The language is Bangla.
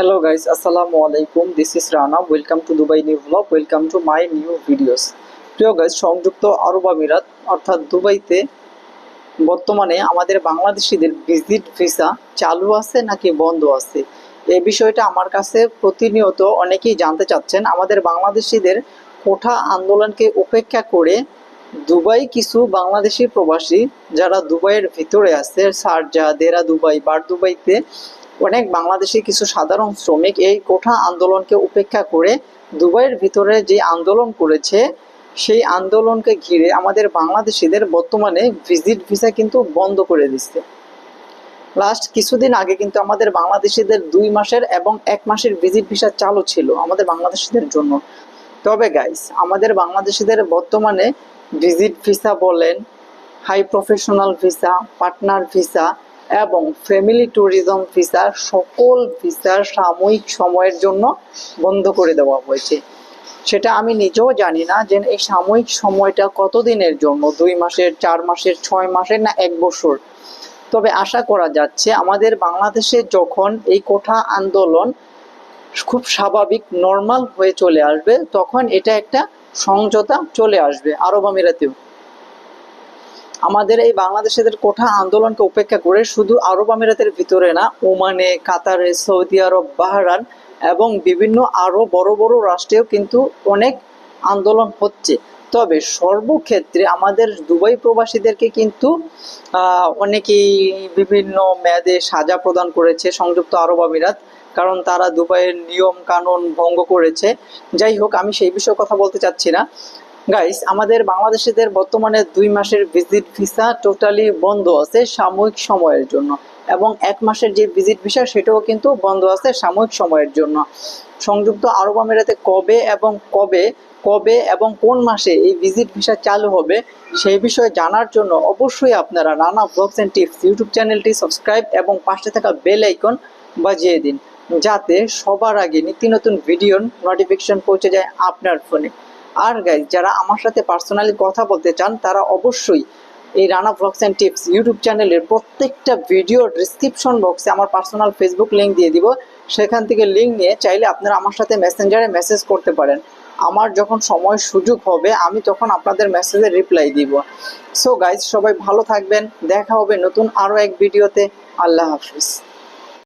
Hello guys, Assalamu alaikum. This is Rana. Welcome to Dubai New Vlog. Welcome to my new videos. প্রিয় গাইজ সংযুক্ত আরব আমিরাত অর্থাৎ দুবাইতে বর্তমানে আমাদের বাংলাদেশিদের ভিজিট ভিসা চালু আছে নাকি বন্ধ আছে এই বিষয়টা আমার কাছে প্রতিনিয়ত অনেকেই জানতে চাচ্ছেন আমাদের বাংলাদেশিদের কোঠা আন্দোলনকে উপেক্ষা করে দুবাই কিছু বাংলাদেশি প্রবাসী যারা দুবাইয়ের ভিতরে আছে সারজা দেরা দুবাই বার দুবাইতে অনেক বাংলাদেশি কিছু সাধারণ শ্রমিক এই কোঠা আন্দোলনকে উপেক্ষা করে দুবাইয়ের ভিতরে যে আন্দোলন করেছে, সেই আন্দোলনকে ঘিরে আমাদের বাংলাদেশিদের বর্তমানে ভিজিট ভিসা কিন্তু বন্ধ করে দিচ্ছে। লাস্ট কিছুদিন আগে কিন্তু আমাদের বাংলাদেশিদের দুই মাসের এবং এক মাসের ভিজিট ভিসা চালু ছিল আমাদের বাংলাদেশিদের জন্য। তবে গাইস আমাদের বাংলাদেশিদের বর্তমানে ভিজিট ভিসা বলেন high professional visa partner visa এবং ফ্যামিলি ট্যুরিজম ভিসা সকল ভিসা সাময়িক সময়ের জন্য বন্ধ করে দেওয়া হয়েছে। সেটা আমি নিজেও জানি না যে এই সাময়িক সময়টা কতদিনের জন্য, দুই মাসের, চার মাসের, ছয় মাসের না এক বছর? তবে আশা করা যাচ্ছে আমাদের বাংলাদেশে যখন এই কোঠা আন্দোলন খুব স্বাভাবিক নর্মাল হয়ে চলে আসবে, তখন এটা একটা সংযতা চলে আসবে আরব আমিরাতেও। আমাদের এই বাংলাদেশিদের কোঠা আন্দোলনকে উপেক্ষা করে শুধু আরব আমিরাতের ভিতরে না, ওমানে, কাতারে, সৌদি আরব বাহরান এবং বিভিন্ন আরও বড় বড় রাষ্ট্রেও কিন্তু অনেক আন্দোলন হচ্ছে। তবে সর্বক্ষেত্রে আমাদের দুবাই প্রবাসীদেরকে কিন্তু অনেকেই বিভিন্ন মেয়াদে সাজা প্রদান করেছে সংযুক্ত আরব আমিরাত, কারণ তারা দুবাইয়ের নিয়ম কানুন ভঙ্গ করেছে। যাই হোক, আমি সেই বিষয়ে কথা বলতে চাচ্ছি না। গাইস আমাদের বাংলাদেশিদের বর্তমানে দুই মাসের ভিজিট ভিসা টোটালি বন্ধ আছে সাময়িক সময়ের জন্য। এবং এক মাসের যে ভিজিট ভিসা সেটাও কিন্তু বন্ধ আছে সাময়িক সময়ের জন্য। সংযুক্ত আরব আমিরাতে কবে এবং কবে কবে এবং কোন মাসে এই ভিজিট ভিসা চালু হবে, সেই বিষয়ে জানার জন্য অবশ্যই আপনারা নানা ব্লগস অ্যান্ড টিপস ইউটিউব চ্যানেলটি সাবস্ক্রাইব এবং পাশে থাকা বেল আইকন বাজিয়ে দিন। যাতে সবার আগে নিত্য নতুন ভিডিওর নোটিফিকেশন পৌঁছে যায় আপনার ফোনে আর গাইজ যারা আমার সাথে পার্সোনালি কথা বলতে চান, তারা অবশ্যই এই Rana blogs and tips YouTube চ্যানেলের প্রত্যেকটা ভিডিও ডিসক্রিপশন বক্সে আমার পার্সোনাল ফেসবুক লিঙ্ক দিয়ে দিব। সেখান থেকে লিঙ্ক নিয়ে চাইলে আপনারা আমার সাথে মেসেঞ্জারে মেসেজ করতে পারেন। আমার যখন সময় সুযোগ হবে, আমি তখন আপনাদের মেসেজের রিপ্লাই দিব। সো গাইজ সবাই ভালো থাকবেন। দেখা হবে নতুন আরও এক ভিডিওতে আল্লাহ হাফিজ।